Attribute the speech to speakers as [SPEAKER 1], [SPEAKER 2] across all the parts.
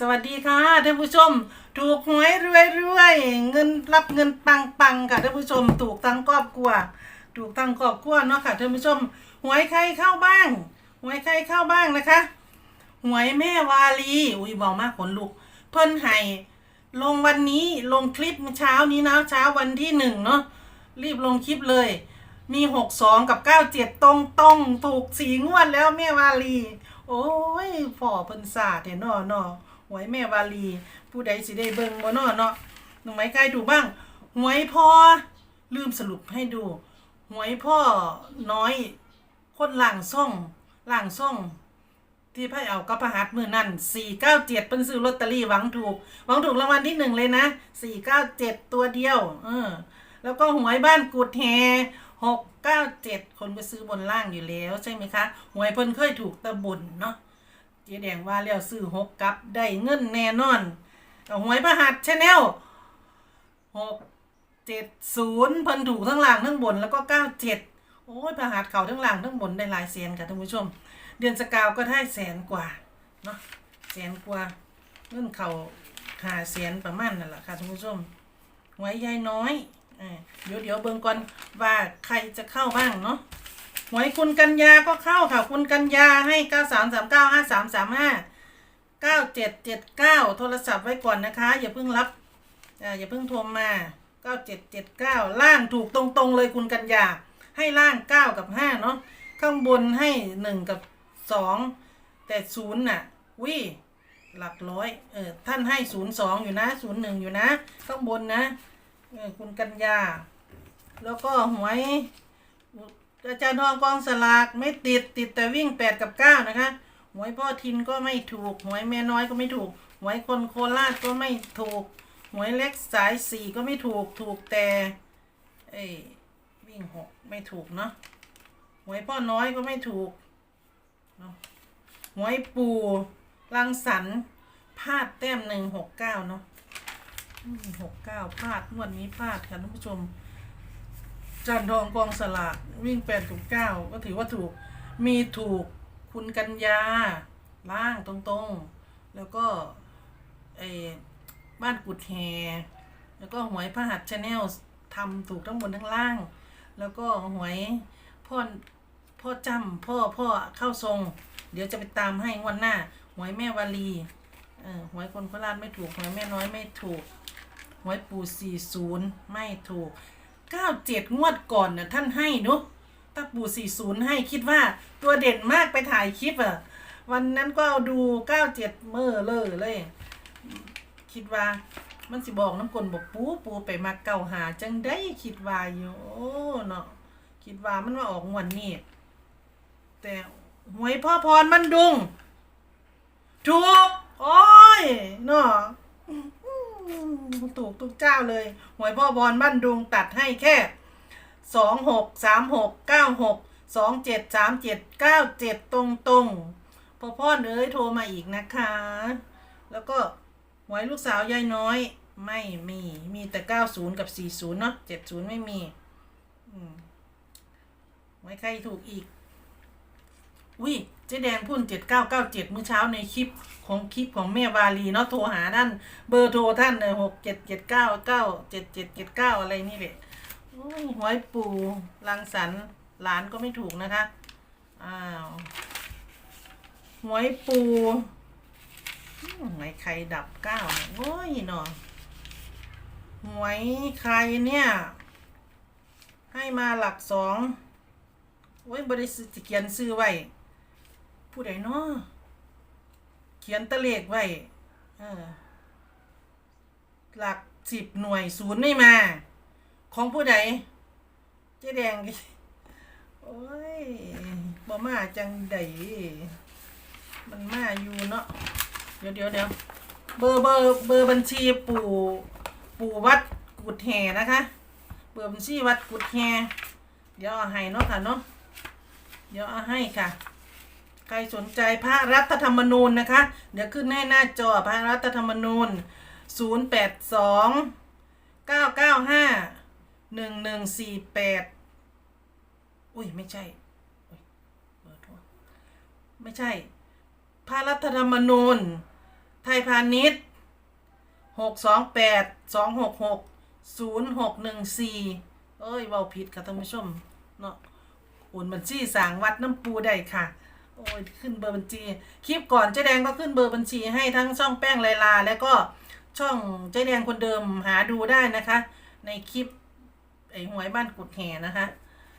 [SPEAKER 1] สวัสดีค่ะท่านผู้ชม ถูกหวยรวยรวยเงินรับเงินปังปังค่ะท่านผู้ชม ถูกทั้งครอบครัว ถูกทั้งครอบครัวเนาะค่ะท่านผู้ชม หวยใครเข้าบ้าง หวยใครเข้าบ้างนะคะ หวยแม่วาลีอุ้ยเบามากขนลุก เพิ่นให้ลงวันนี้ลงคลิปเช้านี้นะเช้าวันที่หนึ่งเนาะรีบลงคลิปเลย มีหกสองกับเก้าเจ็ดตรงตรงถูกสีงวดแล้วแม่วาลี โอ้ยพ่อเพิ่นศาสตร์เห็นเนาะเนาะ หวยแม่วาลี ผู้ใดสิได้เบิ่งบ่เนาะเนาะหนูไม้ใกล้ถูบ้าง หวยพ่อลืมสรุปให้ดู หวยพ่อน้อย คนหลังส่งหลังส่งที่ไพ่เอากับพหัสมือนั่นสี่เก้าเจ็ดเป็นซื้อลอตเตอรี่หวังถูก หวังถูกรางวัลที่หนึ่งเลยนะสี่เก้าเจ็ดตัวเดียว เออ แล้วก็หวยบ้านกุดแฮหกเก้าเจ็ดคนก็ซื้อบนล่างอยู่แล้วใช่ไหมคะ หวยเพิ่นเคยถูกตะบุญเนาะ เจ๊แดงว่าแล้วซื้อหกกับได้เงินแน่นอนหวยพหัสชาแนลหกเจ็ดศูนย์พิ่นถูกทั้งล่างทั้งบนแล้วก็เก้าเจ็ดโอ้ยพหัสเขาทั้งล่างทั้งบนได้หลายแสนค่ะท่านผู้ชม เดือนสกาวก็ได้แสนกว่าเนาะแสนกว่าเงินเขาหาแสนประมาณนั่นแหละค่ะท่านผู้ชมไว้ยายน้อยอ่อเดี๋ยวเดี๋ยวเบิ่งก่อนว่าใครจะเข้าบ้างเนาะ หวยคุณกัญญาก็เข้าค่ะ คุณกัญญาให้เก้าสามสามเก้าห้าสามสามห้าเก้าเจ็ดเจ็ดเก้าโทรศัพท์ไว้ก่อนนะคะ อย่าเพิ่งรับเอ่ออย่าเพิ่งโทรมาเก้าเจ็ดเจ็ดเก้าล่างถูกตรงๆเลยคุณกัญญาให้ล่างเก้ากับห้าเนาะข้างบนให้หนึ่งกับสองแต่ศูนย์น่ะวิหลักร้อยเออท่านให้ศูนย์สองอยู่นะศูนย์หนึ่งอยู่นะ ข้างบนนะเออคุณกัญญา แล้วก็หวย อาจารย์ทองกองสลากไม่ติดติดแต่วิ่งแปดกับเก้านะคะหวยพ่อทินก็ไม่ถูกหวยแม่น้อยก็ไม่ถูกหวยคนโคราชก็ไม่ถูกหวยเล็กสายสี่ก็ไม่ถูกถูกแต่เอ้วิ่งหกไม่ถูกเนาะหวยพ่อน้อยก็ไม่ถูกเนาะหวยปู่รังสรรพลาดแต้มหนึ่งหกเก้าเนาะหกเก้าพลาดงวดนี้พลาดค่ะท่านผู้ชม จันทองกองสลากวิ่งแปดกับเก้าก็ถือว่าถูกมีถูกคุณกัญญาล่างตรงๆ แล้วก็ไอ้บ้านกุดแฮแล้วก็หวยพระหัตชาแนลทำถูกทั้งบนทั้งล่าง แล้วก็หวยพ่อพ่อจำพ่อพ่อเข้าทรง เดี๋ยวจะไปตามให้วันหน้า หวยแม่วาลีเออหวยคนโคราชไม่ถูก หวยแม่น้อยไม่ถูก หวยปู่สี่ศูนย์ไม่ถูก เก้าเจ็ดงวดก่อนน่ะท่านให้เนุะถ้าปูสี่ศูนย์ให้คิดว่าตัวเด่นมากไปถ่ายคลิปอะวันนั้นก็เอาดูเก้าเจ็ดเมื่อเลยเลย คิดว่ามันสิบอกน้ำกลบอกปูปูไปมาเก่าหาจังได้คิดว่าอยู่โอ้เนาะคิดว่ามันว่าออกงวดนี้แต่หวยพ่อพรมันดุง ถูก โอ้ยเนาะ ถูกทุกเจ้าเลย หวยพ่อบอลบ้านดุงตัดให้แค่สองหกสามหกเก้าหกสองเจ็ดสามเจ็ดเก้าเจ็ดตรงตรงพ่อพ่อเอ้ยโทรมาอีกนะคะ แล้วก็หวยลูกสาวยายน้อย ไม่มีมีแต่เก้าศูนย์กับสี่ศูนย์เนาะเจ็ดศูนย์ไม่มี อืมหวยใครถูกอีก อุ้ยเจ๊แดงพุ่นเจ็ดเก้าเก้าเจ็ดมื้อเช้าในคลิปของคลิปของแม่วาลีเนาะโทรหาท่านเบอร์โทรท่านเลยหกเจ็ดเจ็ดเก้าเก้าเจ็ดเจ็ดเจ็ดเก้าอะไรนี่แหละโอ้ยหวยปูรังสรรค์หลานก็ไม่ถูกนะคะ อ้าวหวยปูหวยใครดับเก้าโอ้ยเนาะหวยใครเนี่ย ให้มาหลักสองโอ้ยบริสุทธิ์เขียนซื้อไว้ ผู้ใดเนาะเขียนตะเลขไว้ เออ หลักสิบหน่วยศูนย์ไม่มา ของผู้ใดเจ๊แดง โอ้ยบ่มาจังใดมันมาอยู่เนาะ เดี๋ยวเดี๋ยวเดี๋ยวเบอร์เบอร์เบอร์บัญชีปู่ปู่วัดกุดแห่นะคะ เบอร์บัญชีวัดกุดแห่เดี๋ยวเอาให้เนาะค่ะเนาะ เดี๋ยวเอาให้ค่ะ ใครสนใจพระรัฐธรรมนูญนะคะ เดี๋ยวขึ้นให้หน้าจอพระรัฐธรรมนูญ 0 8 2 9 9 5 1 1 4 8 อุ้ยไม่ใช่อุ๊ยเบอร์โทรไม่ใช่ พระรัฐธรรมนูญทยพาณิชย์หกสองแปดสองหกหกศูนย์หกหนึ่งสี่เอ้ยเว้าผิดค่ะท่านผู้ชมเนาะโอนบัญชีสางวัดน้ำปูได้ค่ะ โอ้ยขึ้นเบอร์บัญชี คลิปก่อนเจ๊แดงก็ขึ้นเบอร์บัญชีให้ทั้งช่องแป้งไลลา แล้วก็ช่องเจ๊แดงคนเดิมหาดูได้นะคะ ในคลิปไอ้หวยบ้านกุดแห่นะคะ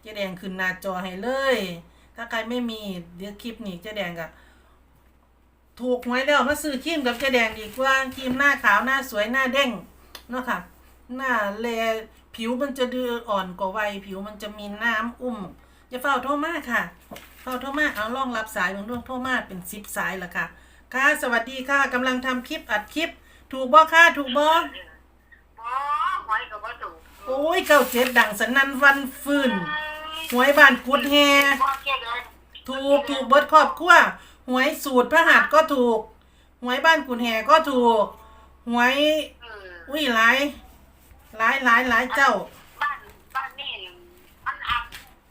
[SPEAKER 1] เจ๊แดงขึ้นหน้าจอให้เลย ถ้าใครไม่มีเดี๋ยวคลิปนี้เจ๊แดงก็ถูกหวยแล้วมาซื้อครีมกับเจ๊แดงดีกว่าครีมหน้าขาวหน้าสวยหน้าเด้งเนาะค่ะ หน้าแลผิวมันจะดูอ่อนกว่าวัยผิวมันจะมีน้ำอุ้มอย่าเฝ้าโทรมากค่ะ เฝ้าโทรมาเอาลองรับสายเบางดวงโทรมาเป็นสิบสายละค่ะ ค่ะ สวัสดีค่ะกำลังทำคลิปอัดคลิป ถูกบ่ค่ะถูกบ่
[SPEAKER 2] บ่หวยก็บ่ถูก
[SPEAKER 1] โอ้ยเก้าเจ็ดดังสนั่นวันฟืนหวยบ้านกุดแฮ
[SPEAKER 2] บ่เก็ดเลย
[SPEAKER 1] ถูกถูกเบิดครอบครัวหวยสูตรพระหัตถ์ก็ถูกหวยบ้านกุดแฮก็ถูกหวย
[SPEAKER 2] เออ
[SPEAKER 1] อุ้ยหลายหลายหลายหลายเจ้า
[SPEAKER 2] บ้านบ้านนี่มันอัน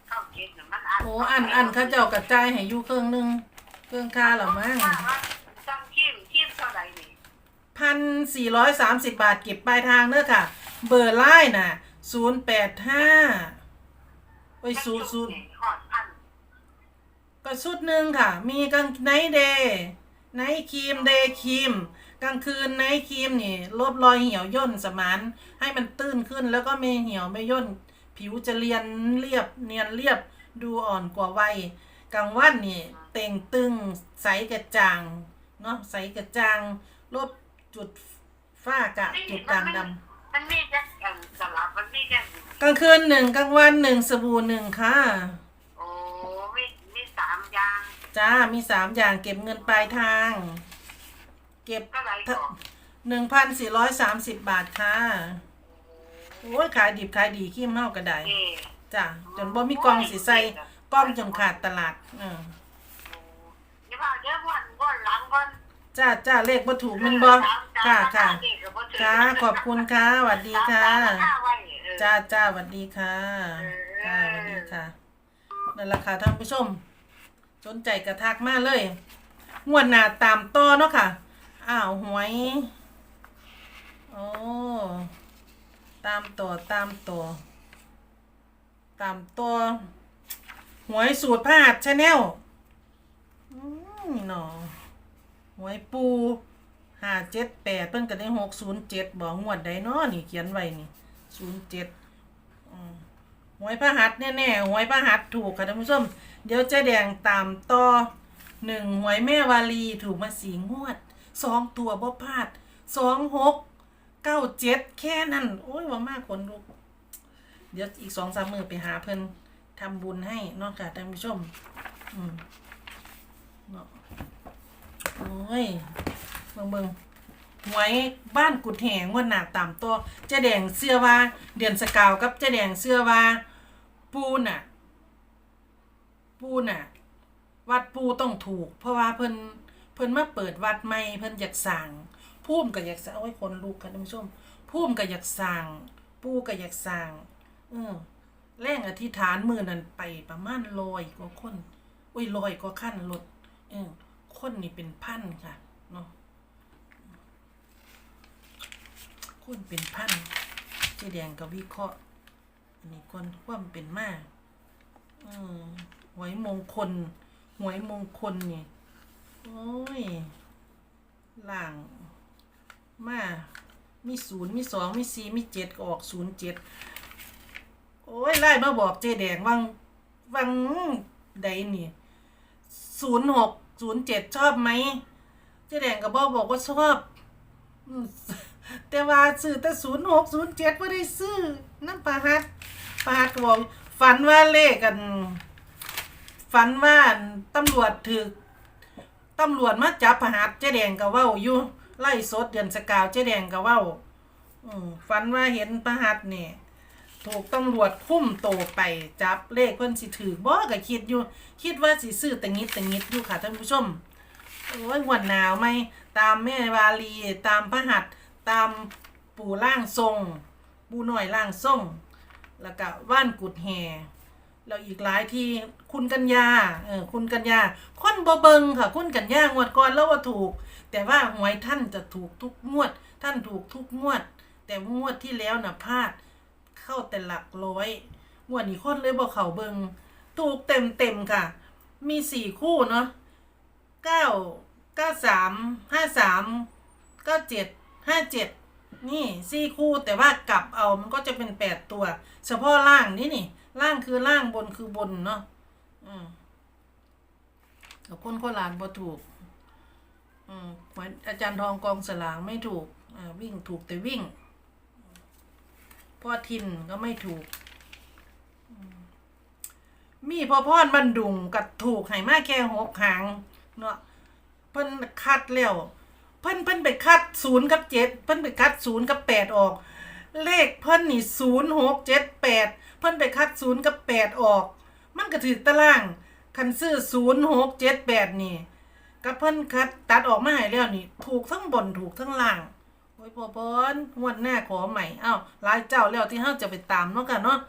[SPEAKER 2] เข้าเก็ดน่ะมัน อัน
[SPEAKER 1] โอ้อันอันเขาเจ้ากระจายให้อยู่เครื่องหนึงเครื่องค่าเหรอมั้ง
[SPEAKER 2] ต้องชิมชิมเท่าไหร่นี่
[SPEAKER 1] พันสี่ร้อยสามสิบบาทเก็บปลายทางเด้อค่ะ เบอร์ไลน์น่ะศูนย์แปดห้าโอ้ยศูนย์ศูนย์
[SPEAKER 2] ฮอดพัน
[SPEAKER 1] ก็ชุดหนึ่งค่ะ มีกางไนท์เดย์ไนท์ครีมเดย์ครีมกลางคืนไนท์ครีมนี่ลดรอยเหี่ยวย่นสมานให้มันตื้นขึ้นแล้วก็ไม่เหี่ยวไม่ย่น ผิวจะเรียนเรียบเนียนเรียบ ดูอ่อนกว่าวัยกลางวันนี่เต่งตึงใสกระจ่างเนาะใสกระจ่างลบจุดฝ้ากระจุดด่างดำ
[SPEAKER 2] มันมีจักอันสลับมันมีจัก
[SPEAKER 1] กลางคืนหนึ่งกลางวันหนึ่งสบู่หนึ่งค่ะ
[SPEAKER 2] โอ้มีมีสามอย่าง
[SPEAKER 1] จ้ามีสามอย่างเก็บเงินปลายทาง เก็บ
[SPEAKER 2] เท่าไหร่ก่อน
[SPEAKER 1] หนึ่งพันสี่ร้อยสามสิบบาทค่ะโอ้ยขายดิบขายดีขี้เมากระได
[SPEAKER 2] เอ้
[SPEAKER 1] จ้าจนบ่มีกล่องสิใส่กล่องจนขาดตลาดเออ
[SPEAKER 2] อย่าว่าเดี๋ยววันวันหลังก่อน
[SPEAKER 1] จ้าจ้าเลขบ่ถูกมันบ่ค่ะค่ะค่ะขอบคุณค่ะสวัสดีค่ะจ้าจ้าสวัสดีค่ะค่ะสวัสดีค่ะนั่นแหละค่ะท่านผู้ชม สนใจกระทักมาเลยงวดหน้าตามต่อเนาะค่ะ อ้าวหวยโอ้ตามตัวตามตัว ตามตัวหวยสูตรพาดชาแนลอืมหนอหวยปูห้าเจ็ดแปดเพิ่นก็ได้หกศูนย์เจ็ดบอกงวดใดเนาะนี่เขียนไว้นี่ศูนย์เจ็ดหวยพระหัสแน่ๆหวยพระหัสถูกค่ะท่านผู้ชมเดี๋ยวจะแดงตามต่อหนึ่งหวยแม่วาลีถูกมาสีงวดสองตัวบ่พลาดสองหกเก้าเจ็ดแค่นั้น โอ้ยว่ามากคนลูก เดี๋ยวอีกสองสามมือไปหาเพิ่นทำบุญให้นอกจากท่านผู้ชม อืมเนาะโอ้ยเบิ่งเบิ่งหวยบ้านกุดแหงวันหนาตามตัวเจ๊แดงเสื้อว่า เดือนสกาวกับเจ๊แดงเสื้อว่า ปูน่ะ ปูน่ะ วัดปูต้องถูก เพราะว่าเพิ่นเพิ่นมาเปิดวัดใหม่เพิ่นอยากสั่งพุ่มก็อยากสั่งโอ้ยคนลูกค่ะท่านผู้ชมพุ่มก็อยากสั่งปูก็อยากสั่ง อือแรงอธิษฐานมือนั้นไปประมาณลอยกว่าคนอุ้ยลอยกว่าขั้นรถเออคนนี่เป็นพันค่ะเนาะคนเป็นพันเจ๊แดงก็วิเคราะห์อันนี้คนความเป็นมากเออหวยมงคลหวยมงคลนี่โอ้ยหล่างมามีศูนย์มีสองมีสี่มีเจ็ดก็ออกศูนย์เจ็ด โอ้ยไล่มาบอกเจแดงวังวังใดนี่ศูนย์หกศูนย์เจ็ดชอบไหมเจแดงก็บบอกบอกว่าชอบ แต่ว่าซื้อแต่ศูนย์หกศูนย์เจ็ดไม่ได้ซื้อน้ำปลาฮัดปลาฮัดก็บอกฝันว่าเลขกัน ฝันว่าตำรวจถือตำรวจมาจับพหัสเจแดงก็เว้าอยู่ไล่สดเดือนสกาวเจแดงก็เว้าฝันว่าเห็นพหัสนี่ ถูกตำรวจคุ้มโตไปจับเลขเพิ่นสิถือบ่ก็คิดอยู่ คิดว่าสิซื้อตะงิดตะงิดอยู่ค่ะท่านผู้ชมโอ้ยหวนหนาวไหมตามแม่วาลีตามพระหัตถ์ตามปู่ล่างทรง ปู่หน่อยล่างทรง แล้วก็ว่านกุดแห่แล้วอีกหลายที่คุณกัญญาเออคุณกัญญาคนบ่เบิงค่ะ คุณกัญญางวดก่อนแล้วว่าถูก แต่ว่าหวยท่านจะถูกทุกงวด ท่านถูกทุกงวด แต่งวดที่แล้วน่ะพลาด เข้าแต่หลักร้อยงวดนี้คนเลยบอกเขาเบิงถูกเต็มเต็มค่ะ มีสี่คู่เนาะเก้าเก้าสามห้าสามเก้าเจ็ดห้าเจ็ดนี่สี่คู่แต่ว่ากลับเอามันก็จะเป็นแปดตัว เฉพาะล่างนี่นี่ล่างคือล่างบนคือบนเนาะอืมแต่คนโคราชบ่ถูก อืมเหมือนอาจารย์ทองกองสลางไม่ถูกอ่าวิ่งถูกแต่วิ่ง พ่อทินก็ไม่ถูก มีพ่อพรบันดุงกับถูกให้มาแค่หกหางเนาะเพิ่นคัดแล้วเพิ่นเพิ่นไปคัดศูนย์กับเจ็ดเพิ่นไปคัดศูนย์กับแปดออก เลขเพิ่นนี่ศูนย์หกเจ็ดแปดเพิ่นไปคัดศูนย์กับแปดออก มันก็ถือตารางคันซื้อศูนย์หกเจ็ดแปดนี่กับเพิ่นคัดตัดออกมาให้แล้วนี่ ถูกทั้งบนถูกทั้งล่าง โอ้ยพอพอนงวดหน้าขอใหม่เอ้าลายเจ้าแล้วที่เฮาจะไปตามเนาะกันเนาะ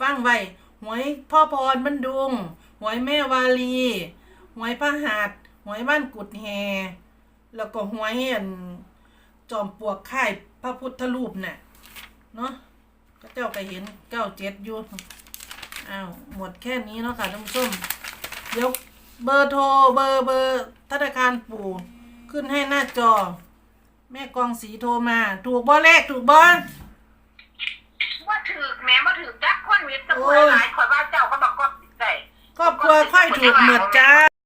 [SPEAKER 1] ฟังไว้หวยพ่อพรบันดุงหวยแม่วาลีหวยพระหัตถ์หวยบ้านกุดแฮแล้วก็หวยอันจอมปลวกค่ายพระพุทธรูปน่ะเนาะก็เจ้าก็เห็นเก้าเจ็ดอยู่อ้าวหมดแค่นี้เนาะค่ะท่านผู้ชมเดี๋ยวเบอร์โทรเบอร์เบอร์ธนาคารปู่ขึ้นให้หน้าจอ แม่กองสีโทรมา ถูกบ่เลขถูกบ่
[SPEAKER 2] ว่าถือแม้ว่าถือจักคนมีตะกวยหลายคนว่าเจ้าก็บอกก็ได้
[SPEAKER 1] ครอบครัวค่อยถูกหมดจ้า